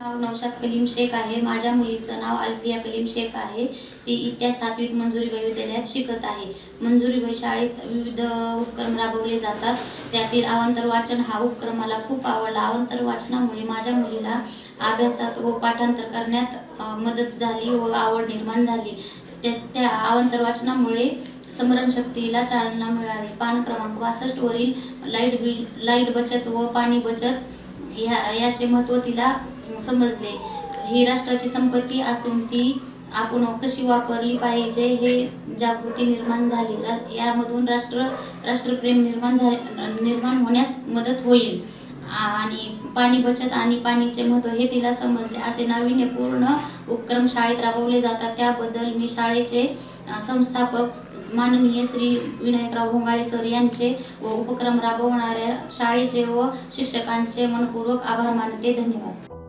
नाव नौशाद कलीम शेख आहे. माझ्या मुलीचं नाव अल्फिया कलीम शेख आहे. ती इत्या सातवीत मंजुरीबाई विद्यालयात शिकत आहे. मंजुरीबाई शाळेत विविध उपक्रम राबवले जातात. त्यातील अवंतर वाचन हा उपक्रम मला खूप आवडला. अवंतर वाचनामुळे माझ्या मुलीला अभ्यासात व पाठांतर करण्यात मदत झाली व आवड निर्माण झाली. त्या त्या अवांतर वाचनामुळे स्मरणशक्तीला चालना मिळाली. पान क्रमांक बासष्ट वरील लाइट बिल लाइट बचत व पाणी बचत ह्या याचे महत्त्व तिला समजले. ही राष्ट्राची संपत्ती असून ती आपण कशी वापरली पाहिजे हे जागृती निर्माण झाली. रा यामधून राष्ट्र राष्ट्रप्रेम निर्माण झाले निर्माण होण्यास मदत होईल. आणि पाणी बचत आणि पाणीचे महत्त्व हे तिला समजले. असे नाविन्यपूर्ण उपक्रम शाळेत राबवले जातात. त्याबद्दल मी शाळेचे संस्थापक माननीय श्री विनायकराव भोंगाळे सर यांचे व उपक्रम राबवणाऱ्या शाळेचे व शिक्षकांचे मनपूर्वक आभार मानते. धन्यवाद.